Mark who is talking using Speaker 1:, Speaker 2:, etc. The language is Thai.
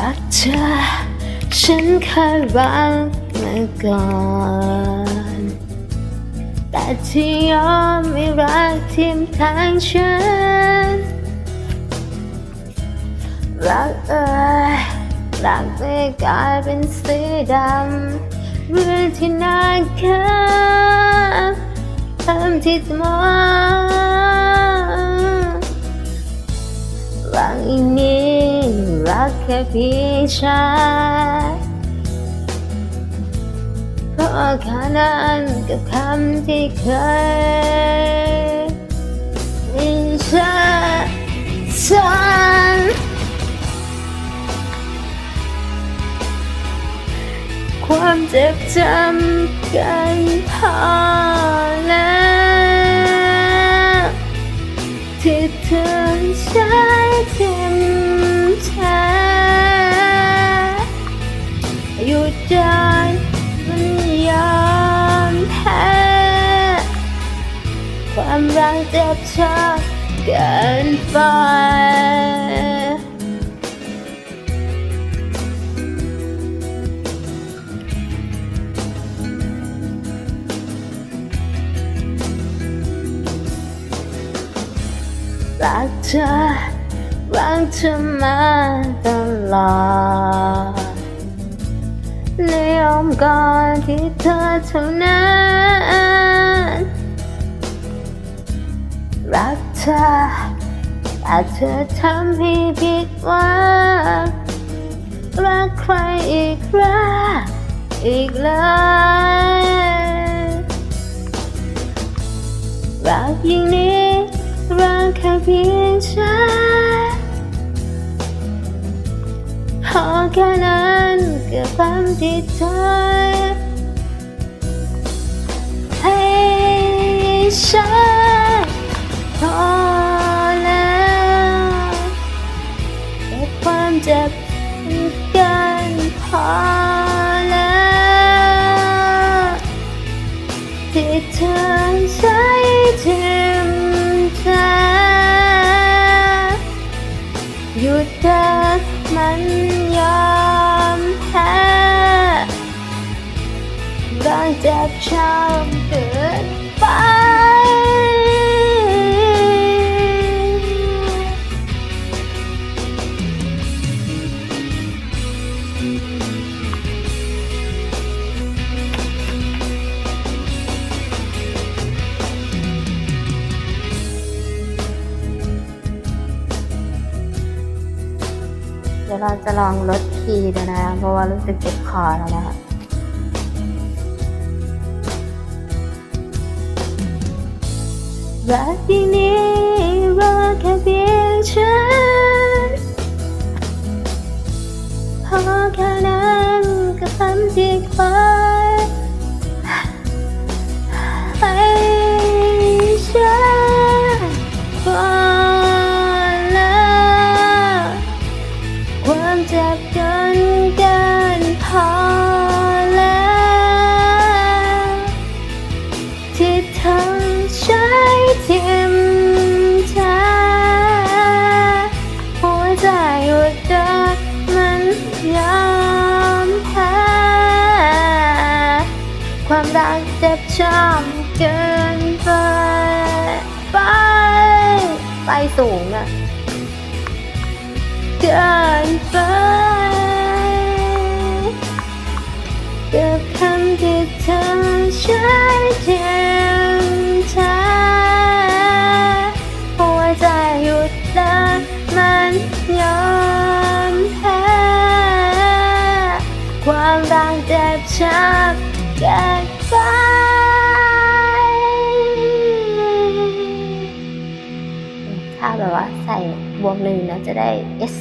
Speaker 1: รักเธอ ฉันเคยรักมาก่อน แต่ที่ยอมไม่รักทีมทางฉัน รักเอ่ยรักไม่กลายเป็นสีดำเรื่องที่น่าเคินทำที่มอง พี่ชายเพราะแค่นั้นกับคำที่เคยมีฉันฉันความเจ็บจำกันพอ ความรักเจ็บช้ำเกินไปรักเธอรักเธอมาตลอดในอ้อมกอดที่เธอเท่านั้น รักเธอแต่เธอทำให้ผิดหวังรักใครอีกรักอีกเลยรักอย่างนี้รักแค่เพียงฉันพอแค่นั้นกับความที่เธอให้ฉัน กเจ็บช้ำเกินไป เดี๋ยวเราจะลองลดคีย์ดูนะคะเพราะว่ารู้สึกเจ็บคอแล้วนะคะ รักยิ่งนี้รักแค่เพียงฉันพอแค่นั้นก็ทำที่คอ ความรักเจ็บช้ำเกินไป ไป ไปสูงอะเกินไปกับคำที่เธอใช้เทียมแท้หัวใจหยุดเดินมันยอมแพ้ความรักเจ็บช้ำ เกินไปถ้าแบบว่าใส่บวกหนึ่งนะจะได้ S